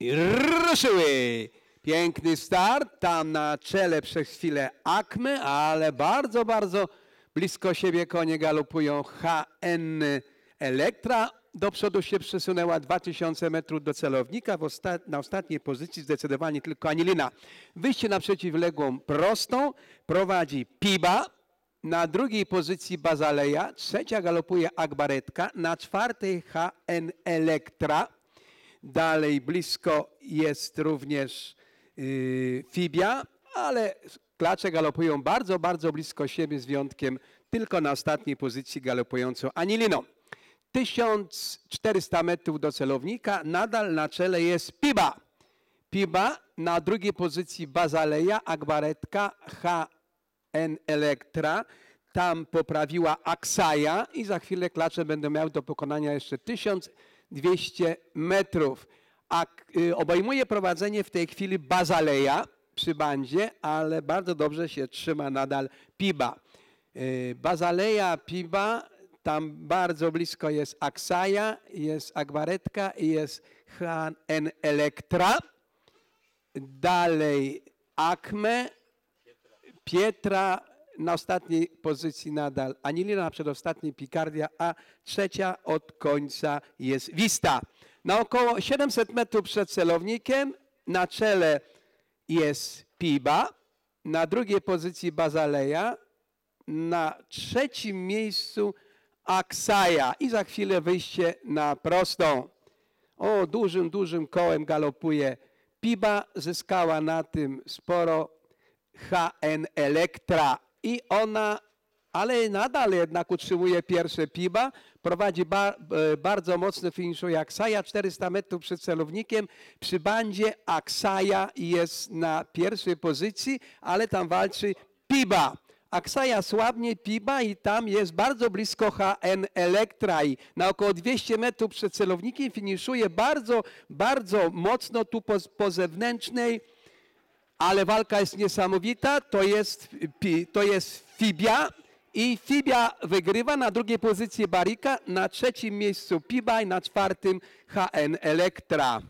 I ruszyły. Piękny start. Tam na czele przez chwilę Akmy, ale bardzo, bardzo blisko siebie konie galopują HN Elektra. Do przodu się przesunęła 2000 metrów do celownika. Osta- na ostatniej pozycji zdecydowanie tylko Anilina. Wyjście na przeciwległą prostą prowadzi Piba. Na drugiej pozycji Bazaleja. Trzecia galopuje Akbaretka. Na czwartej HN Elektra. Dalej blisko jest również yy, Fibia, ale klacze galopują bardzo, bardzo blisko siebie z wyjątkiem tylko na ostatniej pozycji galopującą Aniliną. 1400 metrów do celownika, nadal na czele jest Piba. Piba na drugiej pozycji Bazaleja, Akbaretka, HN Elektra. Tam poprawiła Aksaja i za chwilę klacze będą miały do pokonania jeszcze 1200 metrów. A y, obejmuje prowadzenie w tej chwili Bazaleja przy bandzie, ale bardzo dobrze się trzyma nadal Piba. Y, Bazaleja, Piba, tam bardzo blisko jest Aksaja, jest Akbaretka i jest HN Elektra. Dalej Akme, Pietra na ostatniej pozycji nadal Anilina, na przedostatniej Picardia, a trzecia od końca jest Vista. Na około 700 metrów przed celownikiem na czele jest Piba, na drugiej pozycji Bazaleja, na trzecim miejscu Aksaja i za chwilę wyjście na prostą. O, dużym, dużym kołem galopuje Piba, zyskała na tym sporo HN Elektra i ona, ale nadal jednak utrzymuje pierwsze Piba, prowadzi ba, e, bardzo mocno finiszuje Aksaja, 400 metrów przed celownikiem, przy bandzie Aksaja jest na pierwszej pozycji, ale tam walczy Piba. Aksaja słabnie Piba i tam jest bardzo blisko HN Elektra i na około 200 metrów przed celownikiem finiszuje bardzo, bardzo mocno tu po, po zewnętrznej, ale walka jest niesamowita. To jest, to jest Fibia i Fibia wygrywa na drugiej pozycji Barika, na trzecim miejscu Piba i na czwartym HN Elektra.